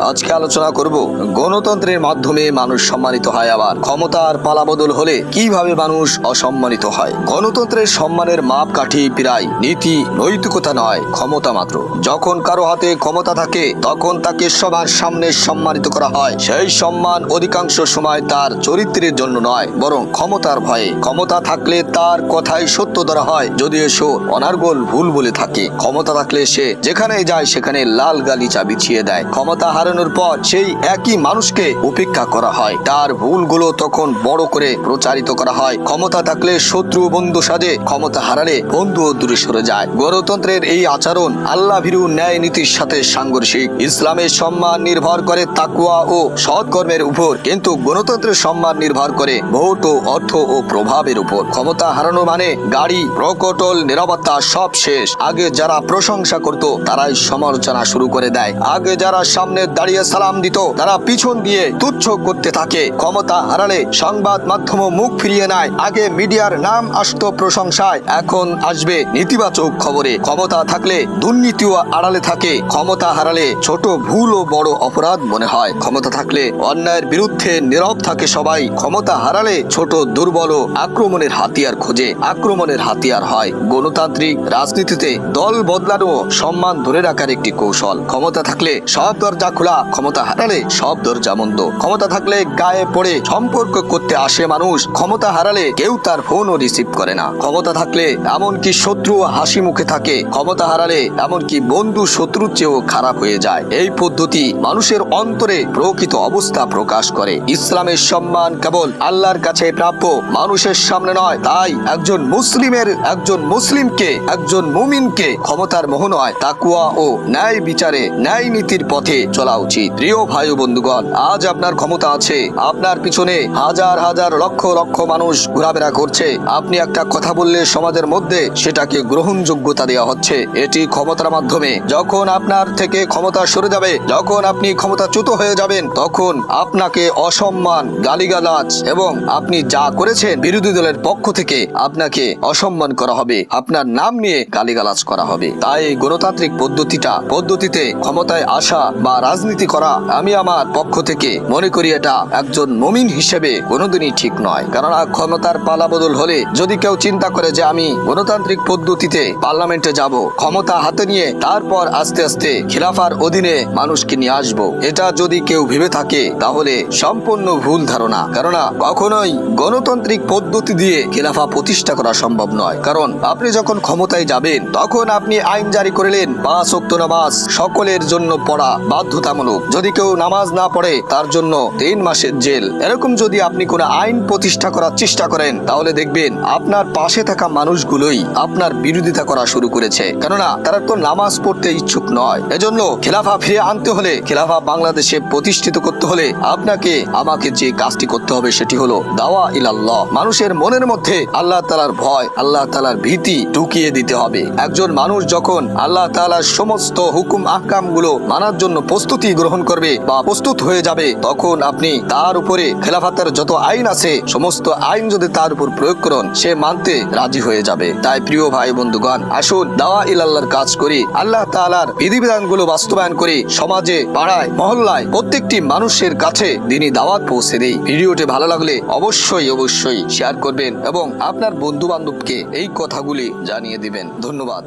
আজকে আলোচনা করব গণতন্ত্রের মাধ্যমে মানুষ সম্মানিত হয় আবার। ক্ষমতার পালাবদল হলে কীভাবে মানুষ অসম্মানিত হয়? গণতন্ত্রের সম্মানের মাপকাঠি প্রায় নীতি নৈতিকতা নয়, ক্ষমতা মাত্র। যখন কারও হাতে ক্ষমতা থাকে, তখন তাকে সবার সামনে সম্মানিত করা হয়। সেই সম্মান অধিকাংশ সময় তার চরিত্রের জন্য নয়, বরং ক্ষমতার ভয়ে। ক্ষমতা থাকলে তার কথাই সত্য ধরা হয় যদি এসো অনার্গল ভুল বলে থাকে। ক্ষমতা থাকলে সে যেখানে যায় সেখানে লাল গালিচা বিছিয়ে দেয়। ক্ষমতা হারানোর পর সেই একই মানুষকে উপেক্ষা করা হয়। তার ভুলগুলো তখন বড় করে প্রচারিত করা হয়। ক্ষমতা থাকলে শত্রু বন্ধু সাজে ক্ষমতা হারালে বন্ধুও দূরে সরে যায়। গণতন্ত্রের এই আচরণ আল্লাহ ভীরু ন্যায় নীতির সাথে সাংঘর্ষিক। ইসলামের সম্মান নির্ভর করে তাকুয়া ও সৎকর্মের উপর। কিন্তু গণতন্ত্রের সম্মান নির্ভর করে ভোট ও অর্থ ও প্রভাবের উপর। ক্ষমতা হারানো মানে গাড়ি প্রকটল নিরাপত্তা সব শেষ। আগে যারা প্রশংসা করত, তারাই সমালোচনা শুরু করে দেয়। আগে যারা সামনে দাঁড়িয়ে সালাম দিত, তারা পিছন দিয়ে তুচ্ছ করতে থাকে। ক্ষমতা হারালে সংবাদ মাধ্যম মুখ ফিরিয়ে নেয়। আগে মিডিয়ার নাম আসতো প্রশংসায়, এখন আসবে নেতিবাচক খবরে। ক্ষমতা থাকলে দুর্নীতিও আড়ালে থাকে। ক্ষমতা হারালে ছোট ভুল ও বড় অপরাধ মনে হয়। ক্ষমতা থাকলে অন্যায়ের বিরুদ্ধে নীরব থাকে সবাই। ক্ষমতা হারালে ছোট দুর্বল আক্রমণের হাতিয়ার খোঁজে। আক্রমণের হাতিয়ার হয়। গণতান্ত্রিক রাজনীতিতে দল বদলানো সম্মান ধরে রাখার একটি কৌশল। ক্ষমতা থাকলে সব দরজা খোলা, ক্ষমতা হারালে সব দরজা বন্ধ ক্ষমতা থাকলে গায়ে পড়ে সম্পর্ক করতে আসে মানুষ, ক্ষমতা হারালে কেউ তার ফোনও রিসিভ করে না। ক্ষমতা থাকলে এমনকি শত্রু হাসি মুখে থাকে। ক্ষমতা হারালে এমনকি বন্ধু শত্রুর চেয়েও খারাপ হয়ে যায়। এই পদ্ধতি মানুষের অন্তরে প্রকৃত অবস্থা প্রকাশ করে। ইসলামের সম্মান কেবল আল্লাহর কাছে প্রাপ্য মানুষের সামনে নয়, তাই একজন মুসলিমের একজন মুসলিমকে, একজন মুমিনকে ক্ষমতার মোহ নয়, তাকুয়া ও ন্যায় বিচারে ন্যায় নীতির পথে চলা উচিত। প্রিয় ভাই বন্ধুগণ, আজ আপনার ক্ষমতা আছে। আপনার পিছনে হাজার হাজার লক্ষ লক্ষ মানুষ ঘোরাফেরা করছে। আপনি একটা কথা বললে সমাজের মধ্যে সেটাকে গ্রহণযোগ্যতা দেওয়া হচ্ছে। এটি ক্ষমতার মাধ্যমে। যখন আপনার থেকে ক্ষমতা সরে যাবে, যখন আপনি ক্ষমতাচ্যুত হয়ে যাবেন, তখন আপনাকে অসম্মান, গালিগালাজ এবং আপনি যা করেছেন বিরোধী দলের পক্ষ থেকে আপনাকে অসম্মান করা হবে। আপনার নাম নিয়ে গালিগালাজ করা হবে। তাই গণতান্ত্রিক পদ্ধতিটা পদ্ধতিতে ক্ষমতায় আসা বা রাজনীতি করা আমি আমার পক্ষ থেকে মনে করি এটা একজন মমিন হিসেবে কোনোদিনই ঠিক নয়। কেননা ক্ষমতার পালা বদল হলে যদি কেউ চিন্তা করে যে আমি গণতান্ত্রিক পদ্ধতিতে পার্লামেন্টে যাব, ক্ষমতা হাতে নিয়ে তারপর আস্তে আস্তে খিলাফার অধীনে মানুষকে নিয়ে আসব, এটা যদি কেউ ভেবে থাকে তাহলে সম্পূর্ণ ভুল ধারণা। কেননা কখনোই গণতান্ত্রিক পদ্ধতি দিয়ে খিলাফা প্রতিষ্ঠা করা সম্ভব নয়। কারণ আপনি যখন ক্ষমতায় যাবেন, তখন আপনি আইন জারি করলেন, পাঁচ অক্ত নামাজ সকলের জন্য পড়া বাধ্যতামূলক। যদি কেউ নামাজ না পড়ে, তার জন্য তিন মাসের জেল। এরকম যদি আপনি কোনো আইন প্রতিষ্ঠা করার চেষ্টা করেন, তাহলে দেখবেন আপনার পাশে থাকা মানুষগুলোই আপনার বিরোধিতা করা শুরু করেছে। কেননা, তারা তো নামাজ পড়তে ইচ্ছুক নয়। এজন্য খেলাফা ফিরে আনতে হলে, খেলাফা বাংলাদেশে প্রতিষ্ঠিত করতে হলে আপনাকে আমাকে যে কাজটি করতে হবে, সেটি হলো দাওয়া ইলাল্লাহ। মানুষের মনের মধ্যে আল্লাহ তালার ভয়, আল্লাহ তালার ভীতি ঢুকিয়ে দিতে হবে। একজন মানুষ যখন আল্লাহ তালার সমস্ত হুকুম আহকামগুলো মানার জন্য প্রস্তুতি গ্রহণ করবে বা প্রস্তুত হয়ে যাবে, তখন আপনি তার উপরে খেলাফাতের যত আইন আছে, সমস্ত আইন যদি তার উপর প্রয়োগ করুন, সে মানতে রাজি হয়ে যাবে। তাই প্রিয় ভাই বন্ধুগণ, আসুন দাওয়া ইলাল্লাহর কাজ করি। আল্লাহ তাআলার বিধিবিধানগুলো বাস্তবায়ন করি। সমাজে, পাড়ায়, মহল্লায় প্রত্যেকটি মানুষের কাছে দিনই দাওয়াত পৌঁছে দেই। ভিডিওটি ভালো লাগলে অবশ্যই অবশ্যই শেয়ার করবেন এবং আপনার বন্ধু বান্ধবকে এই কথাগুলি জানিয়ে দিবেন। ধন্যবাদ।